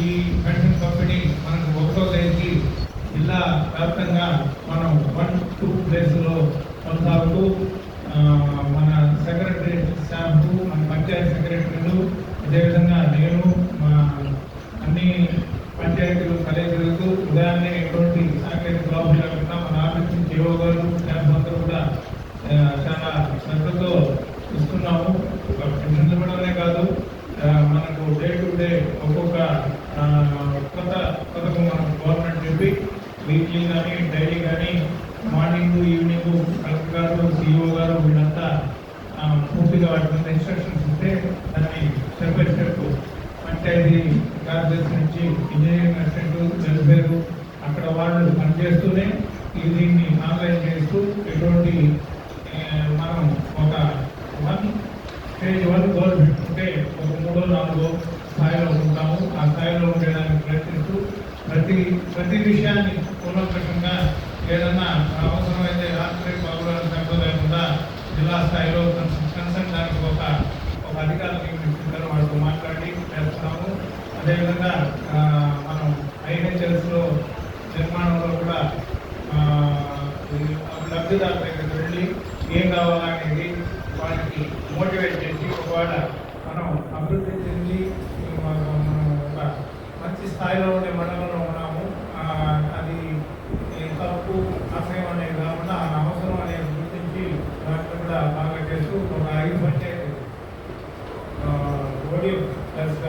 ఈ పెన్షన్ పంపిణీ మనకు ఒకటో తేదీకి జిల్లా వ్యాప్తంగా మనం వన్ టూ ప్లేస్లో కొనసాగుతూ మన సెక్రటరీ స్టాఫ్ మన పంచాయతీ సెక్రటరీలు అదేవిధంగా నేను మా అన్ని పంచాయతీలు కలెక్టర్లకు ఉదయాన్నే ఎటువంటి సాంకేతిక లోపం లేకుండా మన ఆఫీస్ నుంచి ఏవో గారు స్టాఫ్ అందరూ కూడా చాలా శ్రద్ధతో ఇస్తున్నాము. ఒక పెన్షన్లు ఇవ్వడమే కాదు. మనకు డే టు డే ఒక్కొక్క ఆ, కొత్త పథకం మనకు గవర్నమెంట్ చెప్పి వీక్లీ కానీ డైలీ కానీ morning evening collector garu CEO garu వీళ్ళంతా పూర్తిగా వాటి మీద ఇన్స్ట్రక్షన్స్ ఇస్తే దాన్ని స్టెప్ బై స్టెప్ పంచాయతీ కార్యదర్శి నుంచి ఇంజనీరింగ్ అసిస్టెంట్ వెల్ఫేర్ అక్కడ వాళ్ళు పనిచేస్తూనే ఈ దీన్ని ఆన్లైన్ చేస్తూ ఎటువంటి మనం ఒక వన్ స్టేజ్ వన్ గోల్ పెట్టుకుంటే ఒక మూడో నాలుగో స్థాయిలో ఉంటాము. ఆ స్థాయిలో ఉండడానికి ప్రతి ప్రతి విషయాన్ని కూలంకషంగా ఏదన్నా అవసరమైతే రాత్రి పౌరుల తక్కువ లేకుండా జిల్లా స్థాయిలో కన్సర్న్ దానికి ఒక ఒక అధికారులు నియమించుకుంటారు వాళ్ళతో మాట్లాడి చేస్తున్నాము అదేవిధంగా మనం ఐహెచ్ఎస్లో నిర్మాణంలో కూడా లబ్ధిదారు దగ్గరికి వెళ్ళి ఏం కావాలనేది వాళ్ళకి మోటివేట్ చేసి ఒకవేళ మనం అభివృద్ధి చెంది మనం ఒక మంచి స్థాయిలో ఉండే మనం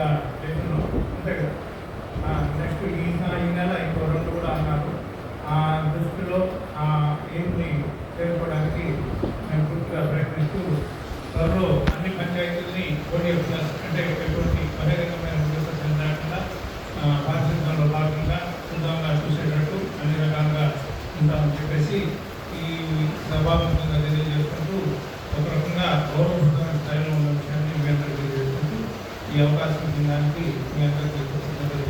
ప్లస్గా చేస్తున్నాం. అంతే కదా. నెక్స్ట్ ఈ ఈ నెల ఇంకో రెండు కూడా అన్నారు. ఆ దృష్టిలో ఆ ఏమి చేరుకోవడానికి మేము పూర్తిగా ప్రయత్నిస్తూ త్వరలో అన్ని పంచాయతీలని ఓడియం ప్లస్ అంటే ఎటువంటి బహిరంగ ఈ అవకాశం ఇచ్చిన దానికి మీ అందరికీ కృతజ్ఞతలు